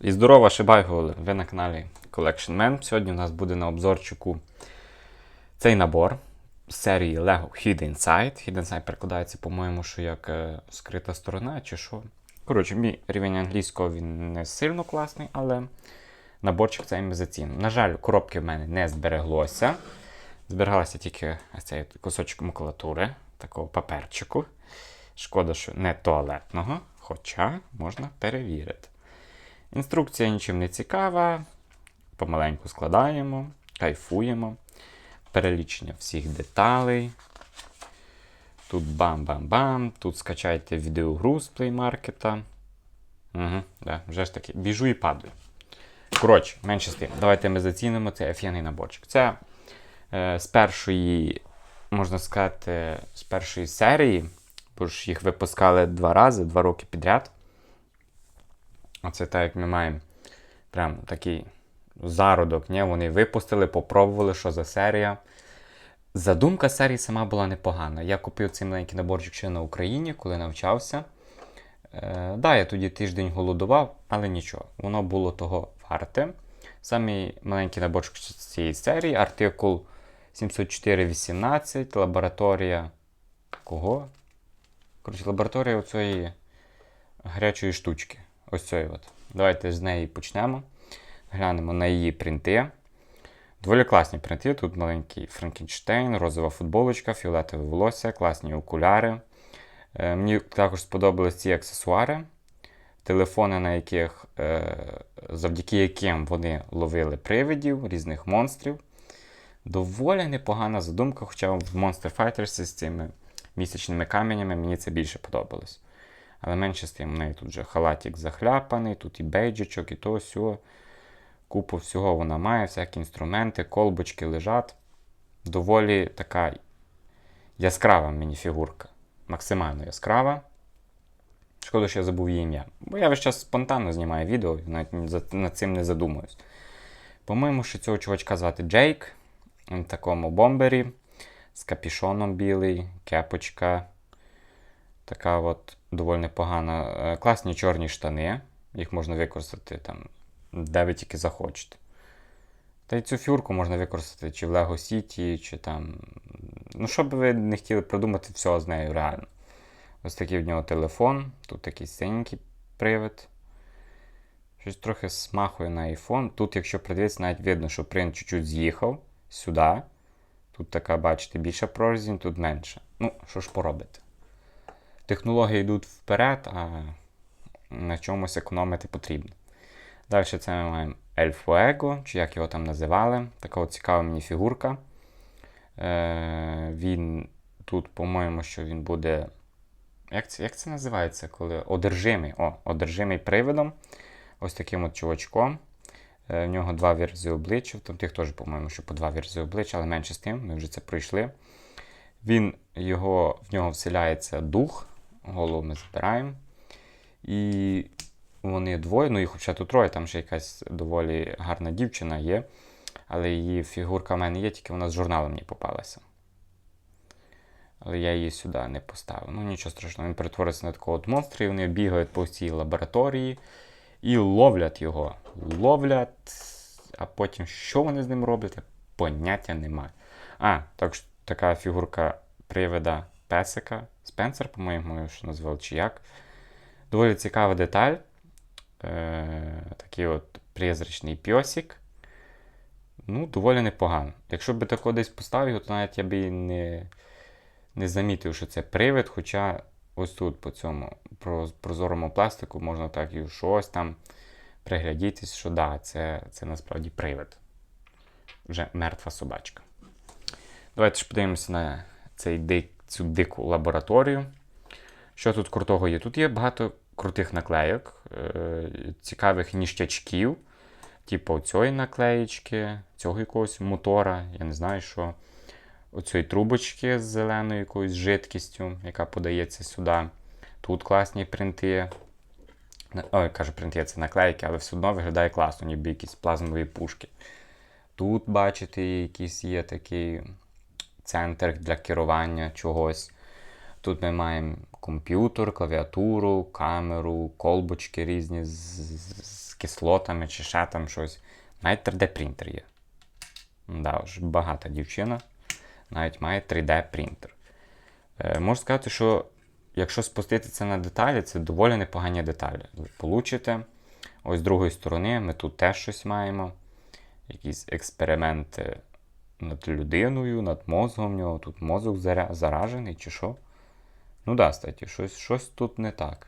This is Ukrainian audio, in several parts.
І здорова, Шибайго, ви на каналі Collection Man. Сьогодні у нас буде на обзорчику цей набор з серії Lego Hidden Inside. Hidden Inside перекладається, по-моєму, що як е, скрита сторона чи що. Коротше, мій рівень англійського він не сильно класний, але наборчик цей ми зацінимо. На жаль, коробки в мене не збереглося. Зберігалося тільки цей кусочок макулатури, такого паперчику. Шкода, що не туалетного, хоча можна перевірити. Інструкція нічим не цікава. Помаленьку складаємо, кайфуємо. Перелічення всіх деталей. Тут бам-бам-бам. Тут скачайте відеогру з Play Market. Угу, да, вже ж таки, біжу і падаю. Коротше, менше з тим. Давайте ми зацінимо цей офігенний наборчик. Це е, з першої, можна сказати, з першої серії, бо ж їх випускали два рази, два роки підряд. Оце так, як ми маємо прям такий зародок. Ні? Вони випустили, попробували, що за серія. Задумка серії сама була непогана. Я купив цей маленький наборчик ще на Україні, коли навчався. Е, да, я тоді тиждень голодував, але нічого, воно було того варте. Самий маленький наборчик з цієї серії, артикул 704.18, лабораторія. Кого? Коротше, лабораторія оцієї гарячої штучки. Ось цієї от. Давайте з неї почнемо. Глянемо на її принти. Доволі класні принти. Тут маленький Франкенштейн, розова футболочка, фіолетове волосся, класні окуляри. Е, Мені також сподобались ці аксесуари, телефони, на яких, е, завдяки яким вони ловили привидів, різних монстрів. Доволі непогана задумка, хоча в Monster Fighters з цими місячними каменями мені це більше подобалось. Але менше з тим, в неї тут вже халатик захляпаний, тут і бейджичок, і то сьо. Купу всього вона має, всякі інструменти, колбочки лежать. Доволі така яскрава мініфігурка. Максимально яскрава. Шкода, що я забув її ім'я. Бо я весь час спонтанно знімаю відео, навіть над цим не задумуюсь. По-моєму, що цього чувачка звати Джейк. В такому бомбері з капішоном білий, кепочка. Така от доволі непогана. Е, Класні чорні штани. Їх можна використати там, де ви тільки захочете. Та й цю фюрку можна використати чи в Lego City, чи там. Ну, що би ви не хотіли придумати всього з нею реально. Ось такий в нього телефон, тут такий синенький привид. Щось трохи смахує на iPhone. Тут, якщо придивитися, навіть видно, що принт чуть-чуть з'їхав сюди. Тут така, бачите, більша прорізінь, тут менша. Ну, що ж поробити? Технології йдуть вперед, а на чомусь економити потрібно. Далі це ми маємо El Fuego, чи як його там називали. Така от цікава мені фігурка. Е, він тут, по-моєму, що він буде. Як це, як це називається? Коли одержимий. О, одержимий привидом. Ось таким от чувачком. Е, в нього два вірзи обличчя. Там тих теж, по-моєму, що по два вірзи обличчя, але менше з тим, ми вже це пройшли. Він, його, В нього вселяється дух, голову ми збираємо. І вони двоє, ну їх хоча тут троє, там ще якась доволі гарна дівчина є. Але її фігурка в мене є, тільки вона з журналу мені попалася. Але я її сюди не поставив. Ну нічого страшного, він перетвориться на такого от монстра, і вони бігають по цій лабораторії і ловлять його. Ловлять, а потім що вони з ним роблять, поняття немає. А, так, така фігурка привида песика. Спенсер, по-моєму, що назвали, чи як. Доволі цікава деталь. Е, такий от призрачний пьосик. Ну, доволі непогано. Якщо б тако десь поставив, то навіть я б і не, не замітив, що це привид, хоча ось тут по цьому про- прозорому пластику можна так і щось там приглядітись, що да, це, це насправді привид. Вже мертва собачка. Давайте ж подивимося на цей дик, цю дику лабораторію. Що тут крутого є? Тут є багато крутих наклейок, е, цікавих ніштячків, типу цієї наклеєчки, цього якогось мотора, я не знаю що. Оцієї трубочки з зеленою якоюсь жидкістю, яка подається сюди. Тут класні принти. Ой, кажу, принти це наклейки, але все одно виглядає класно, ніби якісь плазмові пушки. Тут, бачите, якийсь є такий центр для керування чогось. Тут ми маємо комп'ютер, клавіатуру, камеру, колбочки різні з, з- з кислотами чи ще там щось. Навіть 3D-принтер є. Да, ж, багата дівчина навіть має 3D-принтер. Е, можу сказати, що якщо спуститися на деталі, це доволі непогані деталі. Ви получите. Ось з другої сторони ми тут теж щось маємо. Якісь експерименти над людиною, над мозгом. Нього тут мозок заражений чи що. Ну да, статі, щось, щось тут не так.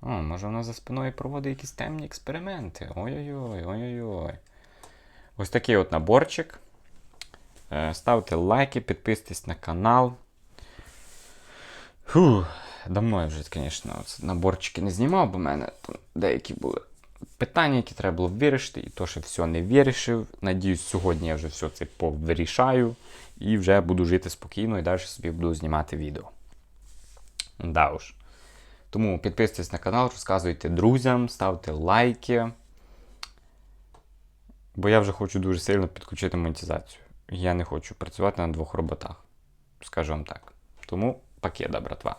О, може вона за спиною проводить якісь темні експерименти. Ой-ой-ой, ой-ой-ой. Ось такий от наборчик. Е, Ставте лайки, підписуйтесь на канал. Фу, давно я вже, звісно, наборчики не знімав, бо в мене там деякі були питання, які треба було вирішити, і то, що все не вирішив. Надіюсь, сьогодні я вже все це повирішаю і вже буду жити спокійно і далі собі буду знімати відео. Да уж. Тому підписуйтесь на канал, розказуйте друзям, ставте лайки. Бо я вже хочу дуже сильно підключити монетизацію. Я не хочу працювати на двох роботах. Скажу вам так. Тому пакеда, братва.